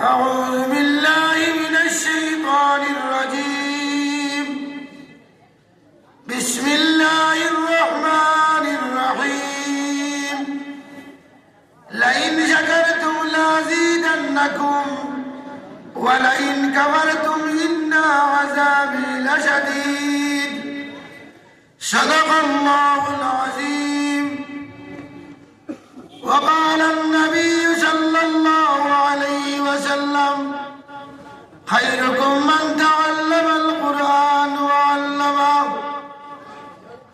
أعوذ بالله من الشيطان الرجيم. بسم الله الرحمن الرحيم. لئن شكرتم لأزيدنكم ولئن كفرتم إن عذابي لشديد. صدق الله العظيم. وقال النبي خيركم من تعلم القرآن وعلمه.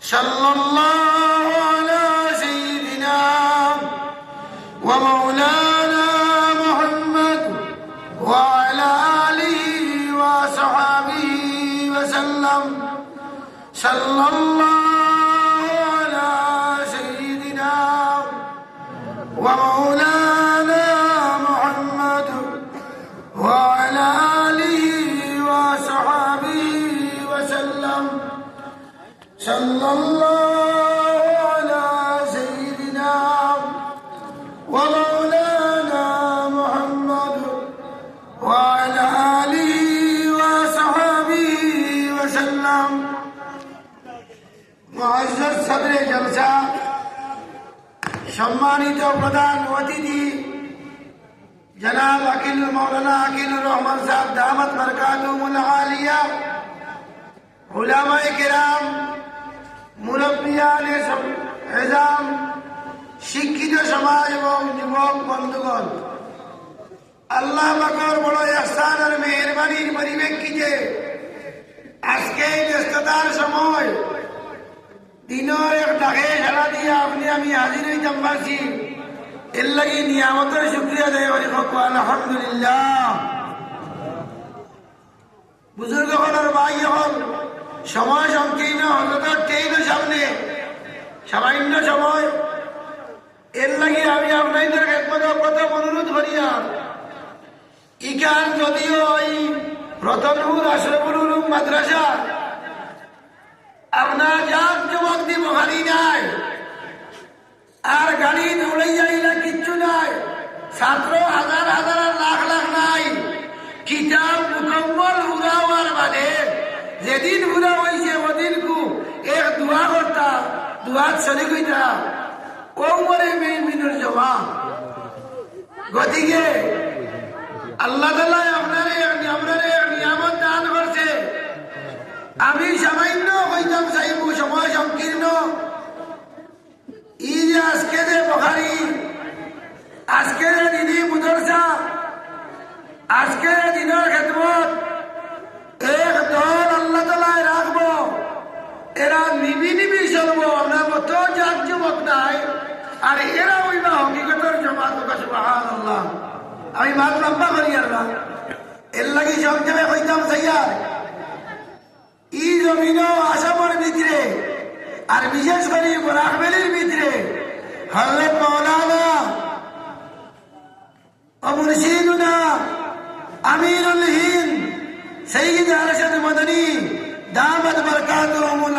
صلى الله على سيدنا ومولانا محمد وعلى آله وصحبه وسلم. صلى الله صلى الله على سيدنا ومولانا محمد وعلى آله وصحبه وسلم معزز صدر جلسة সম্মানিত প্রধান অতিথি জনাব আকিল মৌলানা আকিলুর রহমান সাহেব দামাত বরকাতুমুল আলিয়া উলামায়ে কেরাম বন্ধুগণ, আল্লাহ বাকর বড় ইহসান আর মেহরবানির পরিপ্রেক্ষিতে আজকে ব্যস্ততার সময় দিনের এক ডাকে সারা দিয়ে আপনি আমি হাজির হইতাম পারছি এর লাগি নিয়ামতের শুক্রিয়া দেয় বলি আলহামদুলিল্লাহ। বুজুর্গ হলার ভাই হল সময় সংকীর্ণ হজরতের ট্রেনের সামনে। সামান্য সময় লাগি আমি আপনাদের একমাত্র প্রথম অনুরোধ করিয়া ইকান যদিও ওই রতনপুর আশরফুল উলুম মাদ্রাসা, আপনার যার যুবক দিব হারি নাই, আর গাড়ি দৌড়ে যাই না কিচ্ছু নাই, ছাত্র হাজার হাজার লাখ লাখ নাই। কিতাব মুকম্মল উড়াওয়ার বাদে যেদিন উড়া হয়েছে ওদিন কু এক দোয়া করতা, দোয়াত শরীর হইতা ও মরে মেয়ে মিনুর জমা। গতিকে আল্লাহ তালা আপনারে আপনারে নিয়ামত দান করছে। আমি সামান্য হইতাম চাইব সময় সংকীর্ণ। ই যে আজকে যে বখারি, আজকে যে দিদি মুদরসা, আজকে দিনের খেদমত, এক দল আল্লাহ তালায় রাখব। এরা নিবি নিবি চলবো, আমরা কত জাত যুবক নাই। আর এরা হইবা হকিকতর জমাত আল্লাহ আমি মাত লম্বা করি আল্লাহ এর লাগি সংক্ষেপে হইতাম সাইয়ার ই জমিন আসামের ভিতরে, আর বিশেষ করে বরাকবেলির ভিতরে হজরত মৌলানা অমুরশিদুনা আমিরুল হিন্দ সঈদ আরশদ মদনী দামদ বরকাতুহুমুল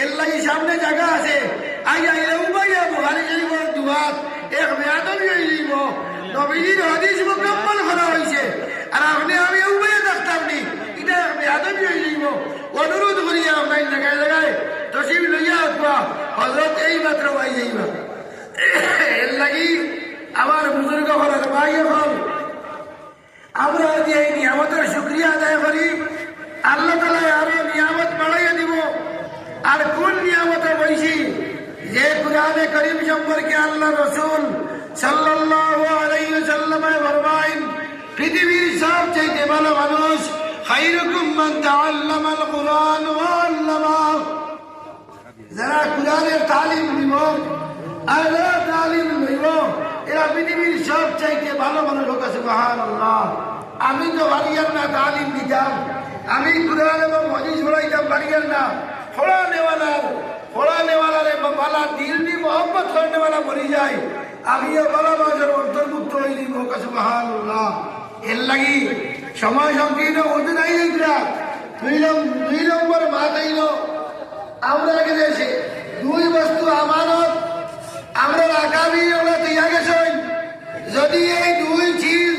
এর লাগি সামনে জায়গা আছে। আই আইলে উবাইয়া বুহারি যাইব দুহাত, এক মেয়াদবি হয়ে যাইব নবীজির হাদিস মুকম্মল করা হয়েছে। আর আপনি, আমি উবাইয়া দেখতাম নি, এটা এক মেয়াদবি হয়ে যাইব অনুরোধ করিয়া আপনার জায়গায় জায়গায় তসিব লইয়া আসবা। হজরত এই মাত্র পাই যাইবা এর লাগি আমার বুজুর্গ হলের ভাই হল আমরা যে এই নিয়ামতের শুক্রিয়া আদায় করি, আল্লাহ তালা আরও নিয়ামত বাড়াইয়া দিব। আর কোন নিয়ামতে বইছি যে কুরআনে করিম সম্পর্কে আল্লাহ রসুল সাল্লাল্লাহু আলাইহি সাল্লামে ফরমাইন, পৃথিবীর সবচেয়ে ভালো মানুষ খাইরুকুম মান তাআল্লামাল কুরআন ওয়া আল্লামাহু যারা কোরআনের তালিম নিব আর তালিম নিব, এরা পৃথিবীর সব চাইতে ভালো আছে আমি তো বাড়িয়ার না, তালিম দিতাম আমি কোরআন এবং মজিজ পড়াইতাম বাড়িয়ার না। ফোড়া নেওয়ালার ফোড়া নেওয়ালার এবং বালা দিলনি মোহাম্মত করনেওয়ালা মরি যায়। আমিও বালা মাঝের অন্তর্ভুক্ত হইলি লোক আছে মহান আল্লাহ। এর লাগি সময় সংকীর্ণ হতে নাই এইটা দুই নম্বর মাত আইল, আমরা আগে দেশে দুই বস্তু আমানত, আমরা আগামী ওরা দিয়া গেছেন যদি এই দুই চিজ